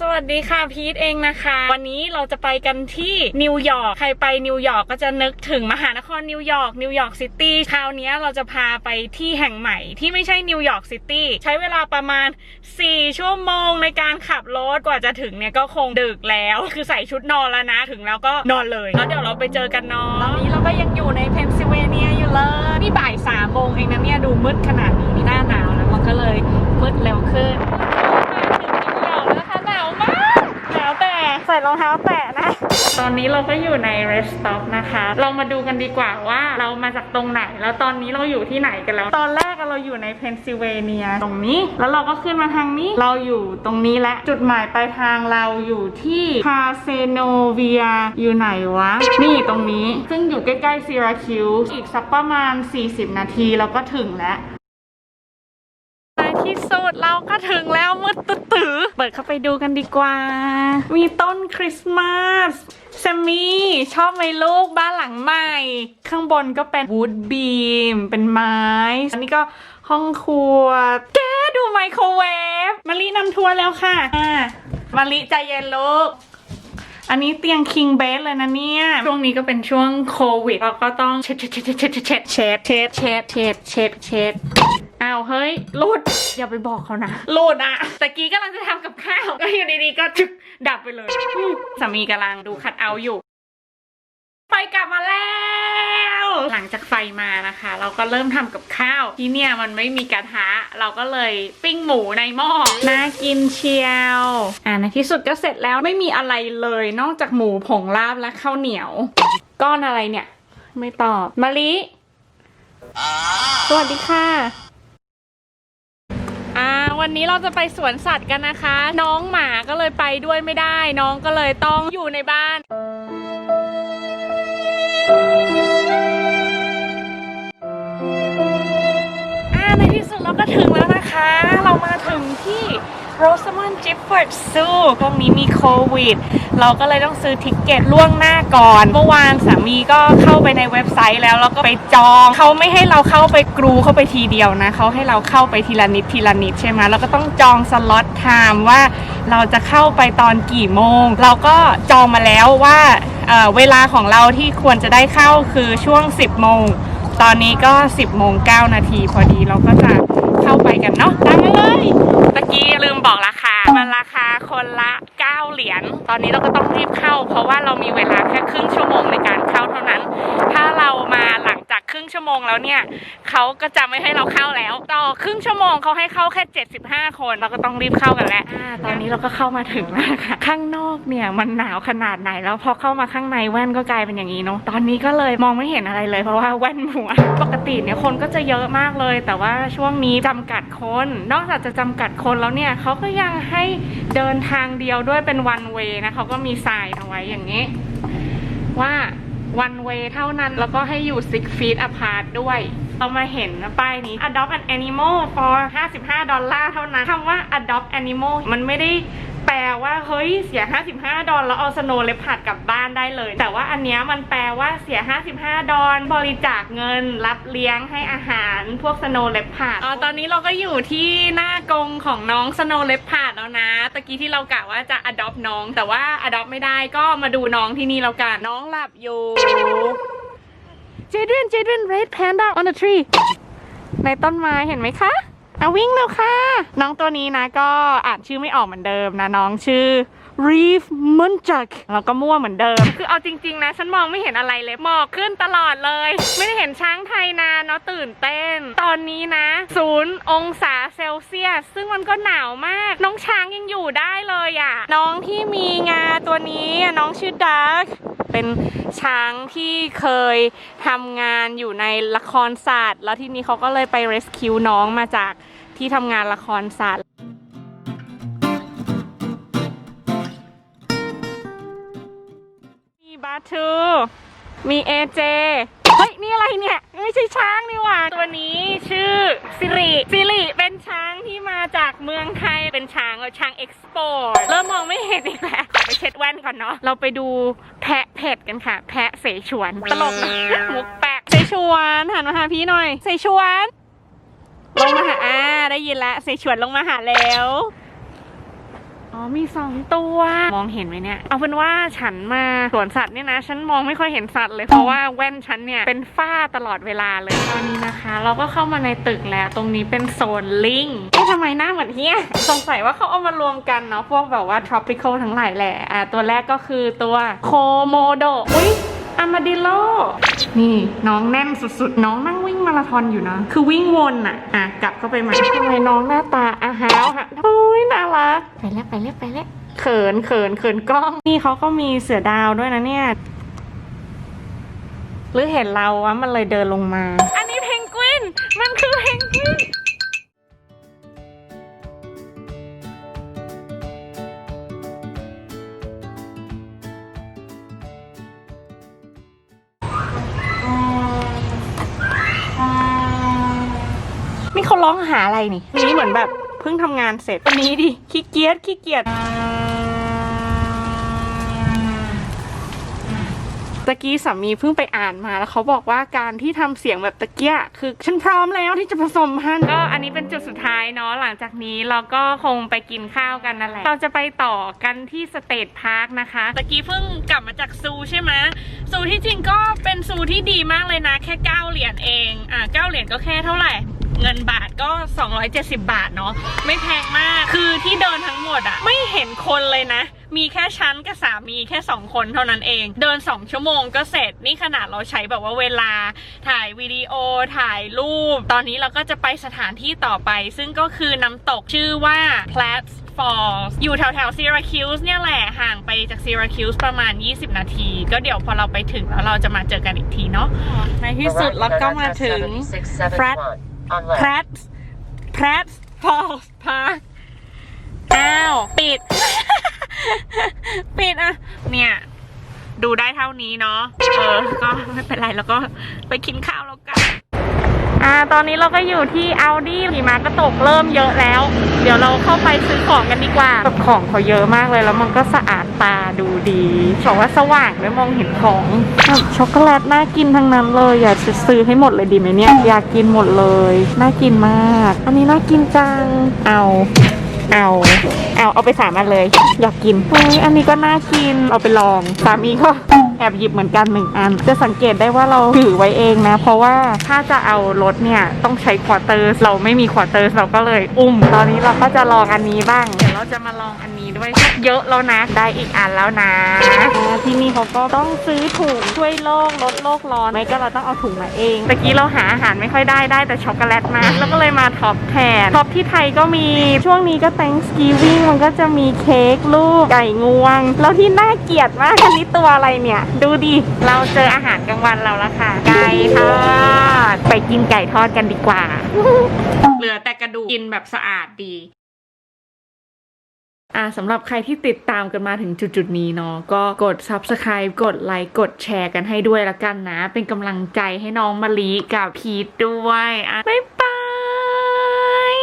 สวัสดีค่ะพีทเองนะคะ วันนี้เราจะไปกันที่นิวยอร์กใครไปนิวยอร์กก็จะนึกถึงมหานครนิวยอร์กนิวยอร์กซิตี้คราวนี้เราจะพาไปที่แห่งใหม่ที่ไม่ใช่นิวยอร์กซิตี้ใช้เวลาประมาณ 4 ชั่วโมงในการขับรถกว่าจะถึงเนี่ยก็คงดึกแล้วคือใส่ชุดนอนแล้วนะถึงแล้วก็นอนเลยแล้วเดี๋ยวเราไปเจอกันเนาะตอนนี้เราก็ยังอยู่ในเพนซิลเวเนียอยู่เลยนี่บ่ายสามโมงเองนะเนี่ยดูมืดขนาดนี้นี่หน้าหนาวแล้วมันก็เลยมืดเร็วขึ้น รองเท้าแตะนะ ตอนนี้เราก็อยู่ใน rest stop นะคะ เรามาดูกันดีกว่าว่าเรามาจากตรงไหน แล้วตอนนี้เราอยู่ที่ไหนกันแล้ว ตอนแรกอะเราอยู่ในเพนซิลเวเนียตรงนี้ แล้วเราก็ขึ้นมาทางนี้ เราอยู่ตรงนี้และ จุดหมายปลายทางเราอยู่ที่คาเซโนเวียอยู่ไหนวะ นี่ตรงนี้ ซึ่งอยู่ใกล้ๆซีราคิวอีกสักประมาณ 40 นาทีเราก็ถึงแล้วในที่สุดเราก็ถึงแล้วมืดตื้ อ เปิดเข้าไปดูกันดีกว่า มีต้นคริสต์มาสแซมมี่ชอบไหมลูกบ้านหลังใหม่ ข้างบนก็เป็นวูดบีม เป็นไม้ อันนี้ก็ห้องครัว แกดูไมโครเวฟมารีนำทัวร์แล้วค่ะอ่ามารีใจเย็นลูกอันนี้เตียง king bed เลยนะเนี่ย ช่วงนี้ก็เป็นช่วงโควิดเราก็ต้องเช็ดเช็ดเช็ดเช็ดเช็ดเช็ดเช็ดเช็ดเช็ดเช็ด อ้าวเฮ้ยหลุดอย่าไปบอกเขานะหลุดอะตะกี้กำลังจะทำกับข้าวก็อยู่ดีๆก็จึกดับไปเลยอืมสามีกำลังดูคัดเอาท์อยู่ ไฟกลับมาแล้ว หลังจากไฟมานะคะ เราก็เริ่มทำกับข้าวที่เนี่ยมันไม่มีกระทะ เราก็เลยปิ้งหมูในหม้อน่ากินเชียวอ่าในที่สุดก็เสร็จแล้วไม่มีอะไรเลย นอกจากหมูผงลาบและข้าวเหนียว ก้อนอะไรเนี่ย ไม่ตอบมะลิสวัสดีค่ะ อ่าวันนี้เราจะไปสวนสัตว์กันนะคะ น้องหมาก็เลยไปด้วยไม่ได้ น้องก็เลยต้องอยู่ในบ้าน Rosamond Gifford Zoo ตรงนี้มีโควิด เราก็เลยต้องซื้อทิกเก็ตล่วงหน้าก่อน เมื่อวานสามีก็เข้าไปในเว็บไซต์แล้วแล้วก็ไปจอง เขาไม่ให้เราเข้าไปกรูเข้าไปทีเดียวนะเขาให้เราเข้าไปทีละนิดทีละนิดใช่ไหมเราก็ต้องจองสล็อตไทม์ว่าเราจะเข้าไปตอนกี่โมง เราก็จองมาแล้วว่าเเวลาของเราที่ควรจะได้เข้าคือช่วง 10 โมง ตอนนี้ก็ 10 โมง 9 นาทีพอดีเราก็จะ เข้าไปกันเนาะตามมาเลยตะกี้ลืมบอกราคามันราคา คนละ9เหรียญ ตอนนี้เราก็ต้องรีบเข้า เพราะว่าเรามีเวลาแค่ครึ่งชั่วโมงในการเข้าเท่านั้น ถ้าเรามาหลังจากครึ่งชั่วโมงแล้วเนี่ยเขาก็จะไม่ให้เราเข้าแล้ว ต่อครึ่งชั่วโมงเขาให้เข้าแค่ 75 คน เราก็ต้องรีบเข้ากันแล้วตอนนี้เราก็เข้ามาถึงแล้วค่ะ ข้างนอกเนี่ยมันหนาวขนาดไหนแล้วพอเข้ามาข้างในแว่นก็กลายเป็นอย่างนี้เนาะ ตอนนี้ก็เลยมองไม่เห็นอะไรเลยเพราะว่าแว่นหัวปกติเนี่ยคนก็จะเยอะมากเลย แต่ว่าช่วงนี้จำกัดคน นอกจากจะจำกัดคนแล้วเนี่ยเขาก็ยังให้เดินททางเดียวด้วยเป็นวันเวนะเขาก็มีทรายเอาไว้อย่างนี้ ว่าวันเวเท่านั้นแล้วก็ให้อยู่ six feet apart ด้วยเรามาเห็นป้ายนี้ adopt an animal for 55 ดอลลาร์เท่านั้นคำว่า adopt animal มันไม่ได้ แปลว่าเฮ้ยเสีย 55 ดอลแล้วเอาสโนว์เลปาร์ดกลับบ้านได้เลย แต่ว่าอันเนี้ยมันแปลว่าเสีย 55 ดอลบริจาคเงิน รับเลี้ยงให้อาหารพวกสโนว์เลปาร์ดอ๋อตอนนี้เราก็อยู่ที่หน้ากรงของน้องสโนว์เลปาร์ดแล้วนะตะกี้ที่เรากะว่าจะ adopt น้อง แต่ว่า adopt ไม่ได้ก็มาดูน้องที่นี่แล้วกันน้องหลับอยู่ Jadrian Jadrian red panda on the tree ในต้นไม้เห็นไหมคะ เอาวิ่งแล้วค่ะ น้องตัวนี้นะก็อ่านชื่อไม่ออกเหมือนเดิมนะ น้องชื่อ Reef Munchak แล้วก็มั่วเหมือนเดิม คือเอาจริง ๆ นะ ฉันมองไม่เห็นอะไรเลย หมอกขึ้นตลอดเลย ไม่ได้เห็นช้างไทยนานเนาะตื่นเต้น ตอนนี้นะศูนย์องศาเซลเซียส ซึ่งมันก็หนาวมาก น้องช้างยังอยู่ได้เลยอะ่ะ น้องที่มีงาตัวนี้น้องชื่อดาร์ก เป็นช้างที่เคยทำงานอยู่ในละครศาสตร์ แล้วทีนี้เขาก็เลยไป rescue น้องมาจากที่ทำงานละครศาสตร์มีบาทูมีเอเจเฮ้ย นี่อะไรเนี่ย ไม่ใช่ช้างนี่หว่า ตัวนี้ชื่อซิริซิริเป็นช้างที่มาจากเมืองไทยเป็นช้างช้างเอ็กซ์พอร์ตเริ่มมองไม่เห็นอีกแล้ว แว่นก่อนเนาะ เราไปดูแพะเผ็ดกันค่ะ แพะเสฉวน ตลกนะมุกแปลกเสฉวนหันมาหาพี่หน่อย เสฉวน ลงมาหาอ่าได้ยินแล้วเสฉวนลงมาหาแล้ว อ๋อมีสองตัว มองเห็นไหมเนี่ย เอาเป็นว่าฉันมาสวนสัตว์เนี่ยนะ ฉันมองไม่ค่อยเห็นสัตว์เลยเพราะว่าแว่นฉันเนี่ยเป็นฝ้าตลอดเวลาเลยตอนนี้นะคะ เราก็เข้ามาในตึกแล้ว ตรงนี้เป็นโซนลิงเอ๊ะทำไมหน้าเหมือนเฮียสงสัยว่าเขาเอามารวมกันเนาะพวกแบบว่า tropical ทั้งหลายแหละอะตัวแรกก็คือตัวโคโมโดอุ้ยอามาดิโล นี่น้องแน่นสุดๆ น้องนั่งวิ่งมาราธอนอยู่นะ คือวิ่งวนอะอะ กลับเข้าไปใหม่ทำไมน้องหน้าตาอาหาวฮะโอ้ รัก ไปแล้วไปแล้วไปแล้วเขินเขินเขินกล้องนี่เขาก็มีเสือดาวด้วยนะเนี่ย หรือเห็นเราวะมันเลยเดินลงมา อันนี้เพนกวิน มันคือเพนกวินนี่เขาร้องหาอะไรนี่นี่เหมือนแบบ เพิ่งทำงานเสร็จวันนี้ดิขี้เกียจขี้เกียจตะกี้สามีเพิ่งไปอ่านมาแล้วเขาบอกว่าการที่ทำเสียงแบบตะเกียคือฉันพร้อมแล้วที่จะผสมพันธุ์ก็อันนี้เป็นจุดสุดท้ายเนาะหลังจากนี้เราก็คงไปกินข้าวกันนั่นแหละเราจะไปต่อกันที่สเตทพาร์คนะคะตะกี้เพิ่งกลับมาจากซูใช่ไหมซูที่จริงก็เป็นซูที่ดีมากเลยนะ แค่9เหรียญเองอะ9เหรียญก็แค่เท่าไหร่ เงินบาทก็ 270 บาทเนาะไม่แพงมากคือที่เดินทั้งหมดอะไม่เห็นคนเลยนะ มีแค่ฉันกับสามีแค่ 2 คนเท่านั้นเอง เดิน 2 ชั่วโมงก็เสร็จนี่ขนาดเราใช้แบบว่าเวลา ถ่ายวิดีโอถ่ายรูป ตอนนี้เราก็จะไปสถานที่ต่อไป ซึ่งก็คือน้ำตกชื่อว่า Platts Falls อยู่แถวแถวซีราคิวส์เนี่ยแหละ ห่างไปจากซีราคิวส์ประมาณ 20 นาที ก็เดี๋ยวพอเราไปถึงแล้วเราจะมาเจอกันอีกทีเนาะในที่สุดเราก็มาถึง Frat p r a t p r a t Falls Park อ้าว ปิด ปิดอะ เนี่ย ดูได้เท่านี้เนาะ เออ ก็ไม่เป็นไร แล้วก็ไปกินข้าวแล้วกัน อ่าตอนนี้เราก็อยู่ที่ Audi หิมะก็ตกเริ่มเยอะแล้ว เดี๋ยวเราเข้าไปซื้อของกันดีกว่าแบบของเขาเยอะมากเลยแล้วมันก็สะอาดตาดูดีบอกว่าสว่างด้วยมองเห็นของแบบช็อกโกแลตน่ากินทั้งนั้นเลยอยากจะซื้อให้หมดเลยดีไหมเนี่ยอยากกินหมดเลย น่ากินมาก อันนี้น่ากินจังเอา เอา เอา เอาไปสามอันเลย อยากกินเฮ้ยอันนี้ก็น่ากิน เอาไปลอง สามีก็แอบหยิบเหมือนกันหนึ่งอัน จะสังเกตได้ว่าเราถือไว้เองนะ เพราะว่าถ้าจะเอารถเนี่ย ต้องใช้ควอเตอร์ เราไม่มีควอเตอร์ เราก็เลยอุ้ม ตอนนี้เราก็จะลองอันนี้บ้าง เดี๋ยวเราจะมาลองอันนี้ด้วยเยอะแล้วนะ ได้อีกอันแล้วนะอ่าที่นี่เขาก็ต้องซื้อถุงช่วยโลกลดโลกร้อนไม่ก็เราต้องเอาถุงมาเองตะกี้เราหาอาหารไม่ค่อยได้ได้แต่ช็อกโกแลตมาแล้วก็เลยมาท็อปแทนท็อปที่ไทยก็มีช่วงนี้ก็ Thanksgiving มันก็จะมีเค้กลูกไก่งวง แล้วที่น่าเกลียดมากอันนี้ตัวอะไรเนี่ย ดูดิเราเจออาหารกลางวันเราแล้วค่ะ ไก่ทอดไปกินไก่ทอดกันดีกว่า เหลือแต่กระดูกกินแบบสะอาดดี อ่าสำหรับใครที่ติดตามกันมาถึงจุดๆนี้เนาะก็กด subscribe กดไลค์กดแชร์กันให้ด้วยละกันนะ เป็นกำลังใจให้น้องมะลิกับพีทด้วยอะบ๊ายบาย